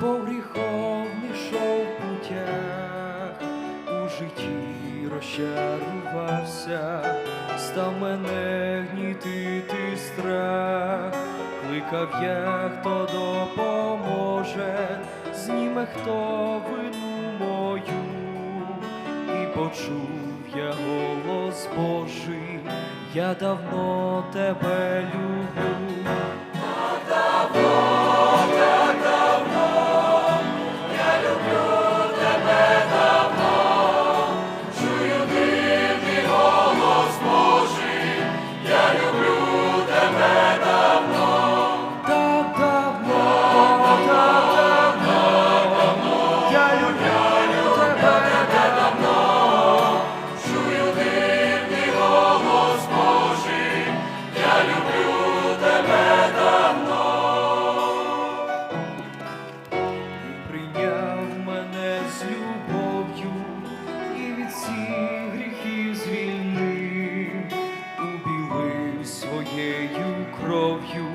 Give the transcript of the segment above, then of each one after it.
погріховний шов путях, у житті розчарувався, став мене гнітити страх, кликав я, хто допоможе, зніме хто вину мою, і почув я голос Божий, я давно тебе люблю. Так давно тебе кров'ю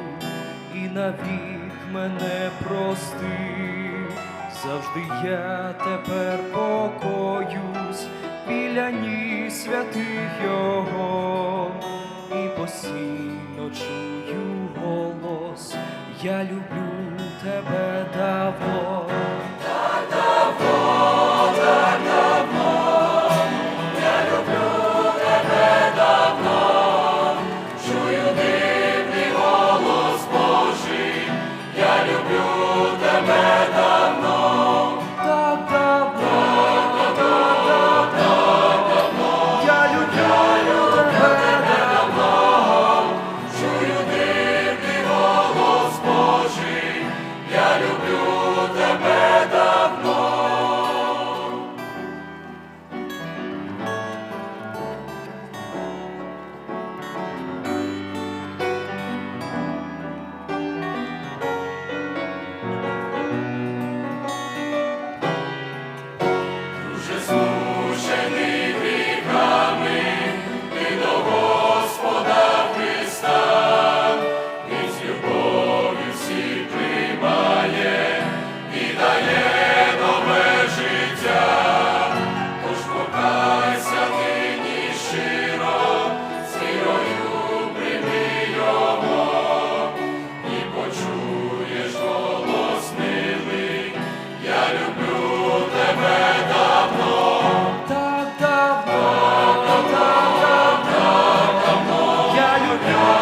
і навік мене простив. Завжди я тепер покоюсь біля ніг святих Його і постійно чую голос, я люблю тебе давно. your